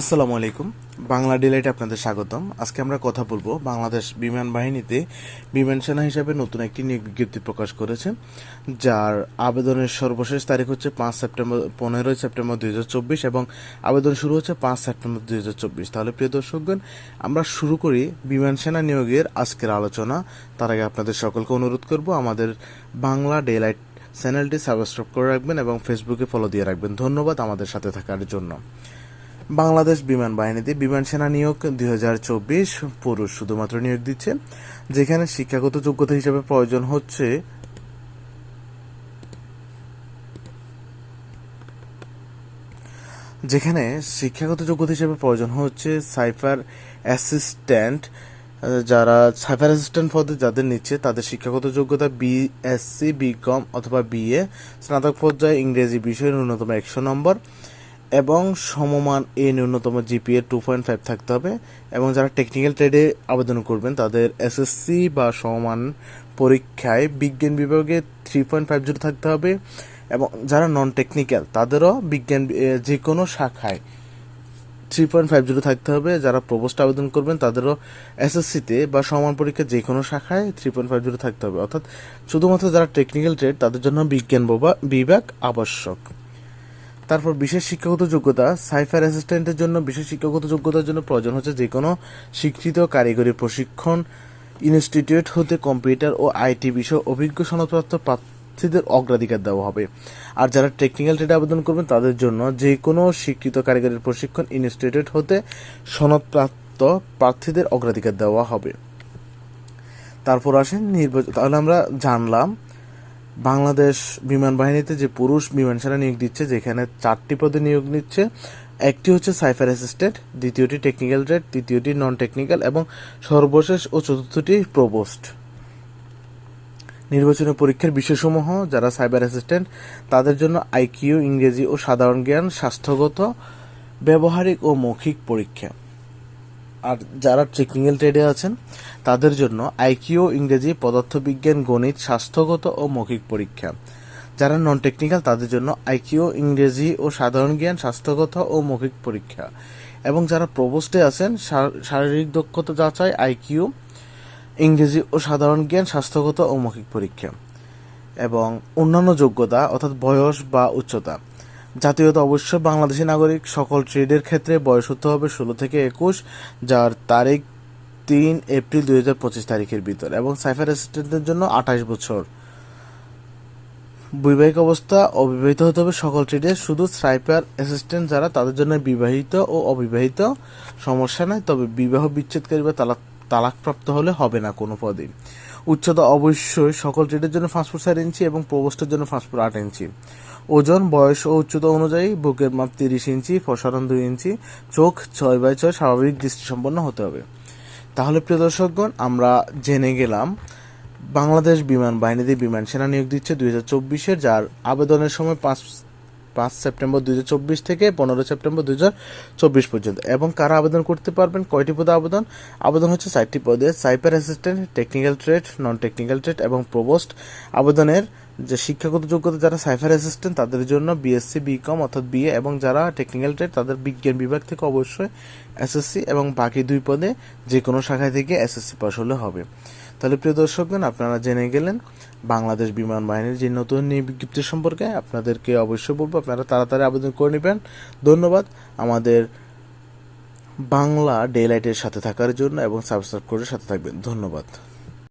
আসসালামু আলাইকুম। বাংলা ডিলাইটে আপনাদের স্বাগতম। আজকে আমরা কথা বলব বাংলাদেশ বিমান বাহিনীতে বিমান সেনা হিসাবে নতুন একটি নিয়োগ বিজ্ঞপ্তি প্রকাশ করেছে, যার আবেদনের সর্বশেষ তারিখ হচ্ছে পাঁচ সেপ্টেম্বর, পনেরোই সেপ্টেম্বর দুই হাজার চব্বিশ এবং আবেদন শুরু হচ্ছে পাঁচ সেপ্টেম্বর দুই হাজার চব্বিশ। তাহলে প্রিয় দর্শকগণ, আমরা শুরু করি বিমান সেনা নিয়োগের আজকের আলোচনা। তার আগে আপনাদের সকলকে অনুরোধ করব আমাদের বাংলা ডেলাইট চ্যানেলটি সাবস্ক্রাইব করে রাখবেন এবং ফেসবুকে ফলো দিয়ে রাখবেন। ধন্যবাদ আমাদের সাথে থাকার জন্য। বাংলাদেশ বিমান বাহিনীতে বিমান সেনা নিয়োগ দুই হাজার চব্বিশ পুরুষ শুধুমাত্র নিয়োগ দিচ্ছে, যেখানে শিক্ষাগত যোগ্যতা হিসেবে প্রয়োজন হচ্ছে যেখানে শিক্ষাগত যোগ্যতা হিসেবে প্রয়োজন হচ্ছে সাইফার অ্যাসিস্ট্যান্ট, যারা সাইফার অ্যাসিস্ট্যান্ট পদে যাদের নিচ্ছে তাদের শিক্ষাগত যোগ্যতা বিএসসি, বিকম অথবা বিএ, স্নাতক পর্যায়ে ইংরেজি বিষয়ে ন্যূনতম একশো নম্বর। এবং সমমান এ ন্যূনতম জিপিএ টু পয়েন্ট ফাইভ থাকতে হবে এবং যারা টেকনিক্যাল ট্রেডে আবেদন করবেন, তাদের এসএসসি বা সমমান পরীক্ষায় বিজ্ঞান বিভাগে থ্রি পয়েন্ট ফাইভ জিরো থাকতে হবে এবং যারা নন টেকনিক্যাল তাদেরও বিজ্ঞান যে কোনো শাখায় থ্রি পয়েন্ট ফাইভ জিরো থাকতে হবে। যারা প্রবোস্ট আবেদন করবেন, তাদেরও এসএসসিতে বা সমান পরীক্ষা যে কোনো শাখায় থ্রি পয়েন্ট ফাইভ জিরো থাকতে হবে। অর্থাৎ শুধুমাত্র যারা টেকনিক্যাল ট্রেড তাদের জন্য বিজ্ঞান বিভাগ আবশ্যক। তারপর বিশেষ শিক্ষাগত যোগ্যতা সাইফার অ্যাসিস্ট্যান্টের জন্য বিশেষ শিক্ষাগত যোগ্যতার জন্য প্রয়োজন হচ্ছে যে কোনো স্বীকৃত কারিগরি প্রশিক্ষণ ইনস্টিটিউট হতে কম্পিউটার ও আইটি বিষয়ে অভিজ্ঞ সনদপ্রাপ্ত প্রার্থীদের অগ্রাধিকার দেওয়া হবে। আর যারা টেকনিক্যাল ট্রেডে আবেদন করবেন, তাদের জন্য যে কোনো স্বীকৃত কারিগরি প্রশিক্ষণ ইনস্টিটিউট হতে সনদপ্রাপ্ত প্রার্থীদের অগ্রাধিকার দেওয়া হবে। তারপর আসেন নির্বাচন, তাহলে আমরা জানলাম বাংলাদেশ বিমান বাহিনীতে যে পুরুষ বিমান সেনা নিয়োগ দিচ্ছে, যেখানে চারটি পদে নিয়োগ নিচ্ছে, একটি হচ্ছে সাইফার অ্যাসিস্ট্যান্ট, দ্বিতীয়টি টেকনিক্যাল ট্রেড তৃতীয়টি নন টেকনিক্যাল এবং সর্বশেষ ও চতুর্থটি প্রবোস্ট। নির্বাচনী পরীক্ষার বিষয়সমূহ, যারা সাইবার অ্যাসিস্ট্যান্ট, তাদের জন্য আইকিউ, ইংরেজি ও সাধারণ জ্ঞান, স্বাস্থ্যগত, ব্যবহারিক ও মৌখিক পরীক্ষা। আর যারা টেকনিক্যাল ট্রেডে আছেন, তাদের জন্য আইকিউ ইংরেজি পদার্থবিজ্ঞান, গণিত, স্বাস্থ্যগত ও মৌখিক পরীক্ষা। যারা নন টেকনিক্যাল তাদের জন্য আইকিউ ইংরেজি ও সাধারণ জ্ঞান, স্বাস্থ্যগত ও মৌখিক পরীক্ষা। এবং যারা প্রবোস্টে আছেন শারীরিক দক্ষতা যাচাই আইকিউ ইংরেজি ও সাধারণ জ্ঞান, স্বাস্থ্যগত ও মৌখিক পরীক্ষা। এবং অন্যান্য যোগ্যতা, অর্থাৎ বয়স বা উচ্চতা। জাতীয়তা অবশ্য বাংলাদেশি নাগরিক সকল ট্রেডের ক্ষেত্রে বয়স হতে হবে ষোলো থেকে একুশ, যার তারিখ তিন এপ্রিল দুই হাজার পঁচিশ তারিখের ভিতর, এবং সাইফার অ্যাসিস্ট্যান্টের জন্য আঠাশ বছর। বৈবাহিক অবস্থা অবিবাহিত হতে হবে সকল ট্রেডে, শুধু সাইফার অ্যাসিস্ট্যান্ট যারা তাদের জন্য বিবাহিত ও অবিবাহিত সমস্যা নাই, তবে বিবাহ বিচ্ছেদকারী বা তালাক তালাকপ্রাপ্ত হলে হবে না কোনো পদে। উচ্চতা অবশ্যই সকল ট্রেডের জন্য পাঁচ ফুট চার ইঞ্চি এবং প্রবোস্টের জন্য পাঁচ ফুট আট ইঞ্চি। ওজন, বয়স ও উচ্চতা অনুযায়ী বুকের মাপ তিরিশ ইঞ্চি, প্রসারণ দুই ইঞ্চি, চোখ ছয় বাই ছয়, স্বাভাবিক দৃষ্টিসম্পন্ন হতে হবে। তাহলে প্রিয় দর্শকগণ, আমরা জেনে গেলাম, বাংলাদেশ বিমান বাহিনীতে বিমান সেনা নিয়োগ দিচ্ছে দুই হাজার চব্বিশের, যার আবেদনের সময় পাঁচ পাঁচ সেপ্টেম্বর দুই হাজার চব্বিশ থেকে পনেরো সেপ্টেম্বর দুই হাজার চব্বিশ পর্যন্ত। এবং কারা আবেদন করতে পারবেন? কয়টি পদে আবেদন? আবেদন হচ্ছে চারটি পদে। Cipher assistant, technical trade non technical trade এবং প্রবোস্ট। আবেদনের যে শিক্ষাগত যোগ্যতা, যারা সাইফার অ্যাসিস্ট্যান্ট, তাদের জন্য বিএসসি বিকম অর্থাৎ বিএ এবং যারা টেকনিক্যাল ট্রেড, তাদের বিজ্ঞান বিভাগ থেকে অবশ্যই এসএসসি এবং বাকি দুই পদে যে কোনো শাখায় থেকে এসএসসি পাস হলে হবে। তাহলে প্রিয় দর্শকগণ, আপনারা জেনে গেলেন, বাংলাদেশ বিমান বাহিনীর যে নতুন বিজ্ঞপ্তি সম্পর্কে আপনাদেরকে অবশ্যই বলব। আপনারা তাড়াতাড়ি আবেদন করে নেবেন। ধন্যবাদ। আমাদের বাংলা ডে লাইটের সাথে থাকার জন্য এবং সাবস্ক্রাইব করে সাথে থাকবেন। ধন্যবাদ।